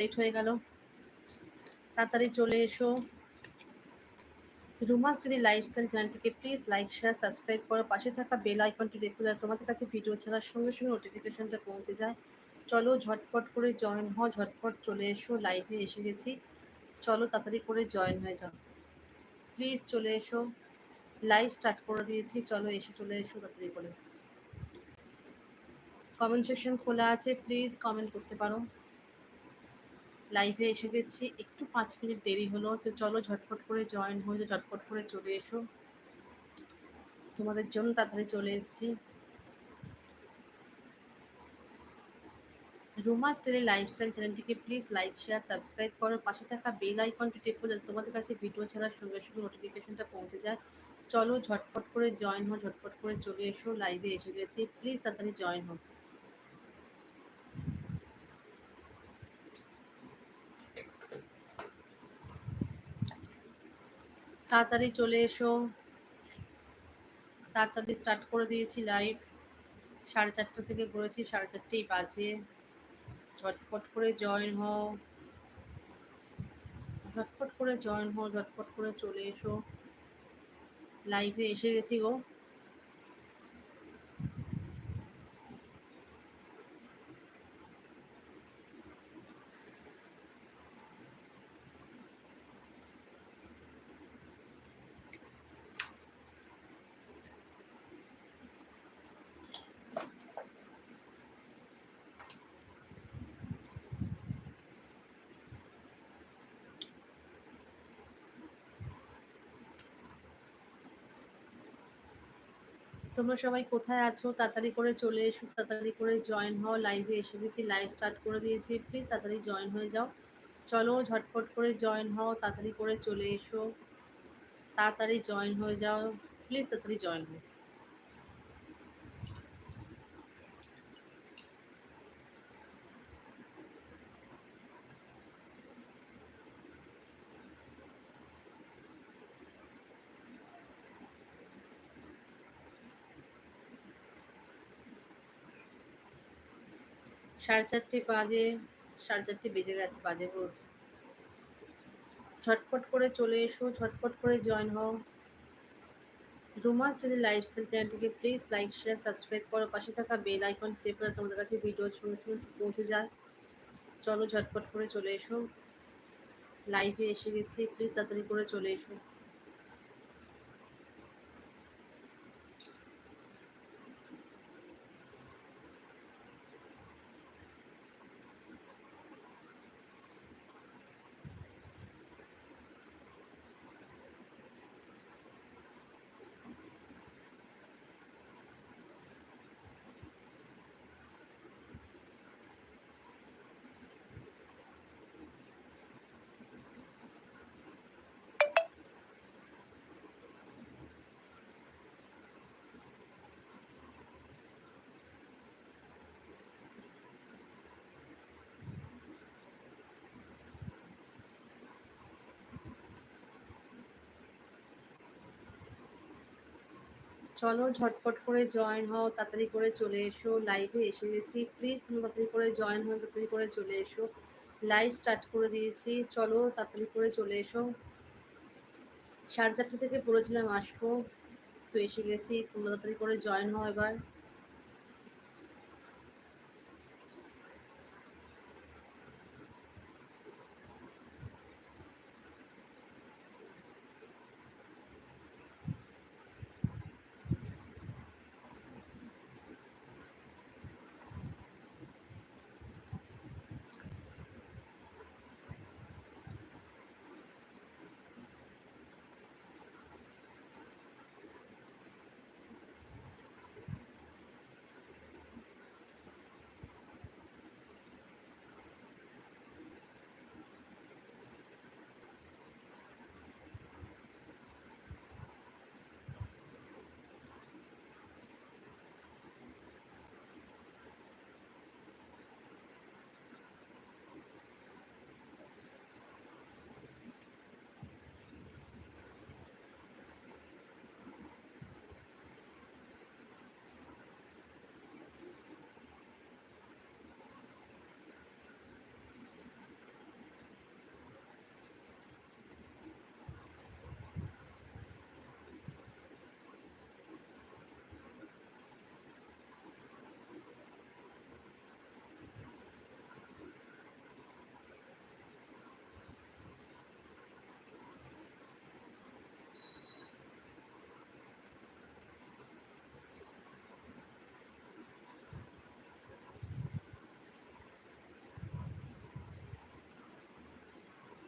Late হয়ে গেল। তাড়াতাড়ি চলে এসো। রুমাস যদি লাইফস্টাইল চ্যানেলটিকে প্লিজ লাইক শেয়ার সাবস্ক্রাইব করো। পাশে থাকা বেল আইকনটি দেখো যাতে তোমাদের কাছে ভিডিও ছাড়ার সঙ্গে সঙ্গে নোটিফিকেশনটা পৌঁছে যায়। চলো ঝটপট করে জয়েন হও, ঝটপট চলে এসো। লাইভে এসে গেছি। চলো তাড়াতাড়ি করে জয়েন হয়ে যাও। প্লিজ চলে এসো। লাইভ স্টার্ট করে দিয়েছি। চলো এসে চলে এসো, তাড়াতাড়ি করে। কমেন্ট সেকশন খোলা আছে। প্লিজ কমেন্ট করতে পারো। লাইভে এসে গেছি। একটু পাঁচ মিনিট দেরি হলো, তো চলো ঝটপট করে জয়েন হয়ে ঝটপট করে চলে এসো। তোমাদের জন্য তাড়াতাড়ি চলে এসেছি। রুমাস টেলি লাইফস্টাইল চ্যানেলটিকে প্লিজ লাইক শেয়ার সাবস্ক্রাইব করো। পাশে থাকা বেল আইকনটি টেপো যাতে তোমাদের কাছে ভিডিও ছাড়ার সঙ্গে সঙ্গে নোটিফিকেশনটা পৌঁছে যায়। চলো ঝটপট করে জয়েন হো ঝটপট করে চলে এসো। লাইভে এসে গেছি। প্লিজ তাড়াতাড়ি জয়েন হো তাড়াতাড়ি চলে এসো। তাড়াতাড়ি স্টার্ট করে দিয়েছি লাইভ সাড়ে চারটা থেকে করেছি, সাড়ে চারটেই বাজে। ঝটপট করে জয়েন হও। ঝটপট করে জয়েন হও, ঝটপট করে চলে এসো। লাইভে এসে গেছি গো। তোমরা সবাই কোথায় আছো? তাড়াতাড়ি করে চলে এসো, তাড়াতাড়ি করে জয়েন হও। লাইভে এসে গেছি লাইভ স্টার্ট করে দিয়েছি। প্লিজ তাড়াতাড়ি জয়েন হয়ে যাও। চলো, ঝটপট করে জয়েন হও, তাড়াতাড়ি করে চলে এসো। তাড়াতাড়ি জয়েন হয়ে যাও। প্লিজ তাড়াতাড়ি জয়েন হও। সাড়ে চারটে বাজে, সাড়ে চারটে বেজে গেছে, বাজে বলছে ঝটপট করে চলে এসো, ঝটপট করে জয়েন হও। রুমাস যদি লাইফস্টাইল চ্যানেলটিকে প্লিজ লাইক শেয়ার সাবস্ক্রাইব করো। পাশে থাকা বেল আইকন টেপ তোমাদের কাছে ভিডিও শুনে শুনে পৌঁছে যায়। চলো ঝটপট করে চলে এসো। লাইভে এসে গেছি প্লিজ তাড়াতাড়ি করে চলে এসো। চলো ঝটপট করে জয়েন হও, তাড়াতাড়ি করে চলে এসো। লাইভে এসে গেছি। প্লিজ তুমি তাড়াতাড়ি করে জয়েন হও, তাড়াতাড়ি করে চলে এসো। লাইভ স্টার্ট করে দিয়েছি। চলো তাড়াতাড়ি করে চলে এসো। সাড়ে চারটে থেকে পড়েছিলাম আসব। তো এসে গেছি। তোমরা তাড়াতাড়ি করে জয়েন হও এবার।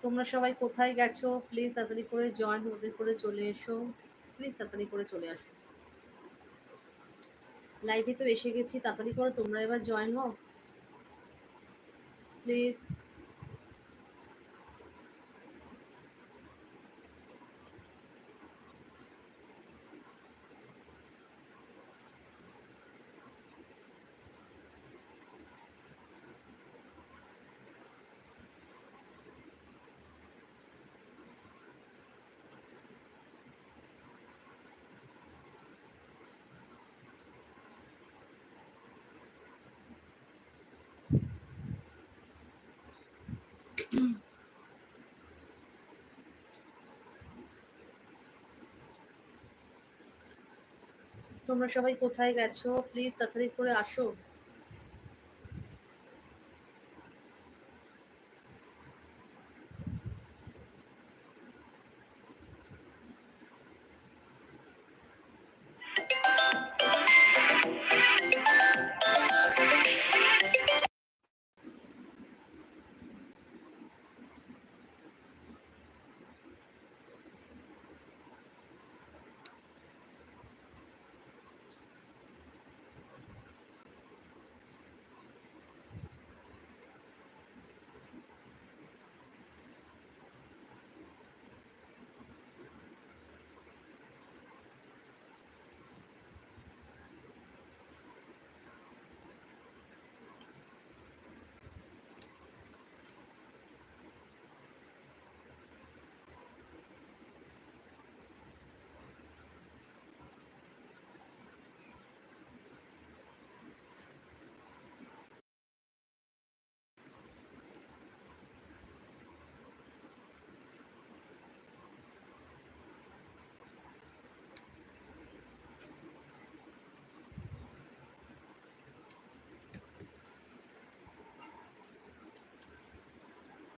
তোমরা সবাই কোথায় গেছো? প্লিজ তাড়াতাড়ি করে জয়েন ওদের করে চলে এসো। প্লিজ তাড়াতাড়ি করে চলে আসো। লাইভে তো এসে গেছি, তাড়াতাড়ি করে, তোমরা এবার জয়েন হও। প্লিজ তোমরা সবাই কোথায় গেছো? প্লিজ তাড়াতাড়ি করে আসো।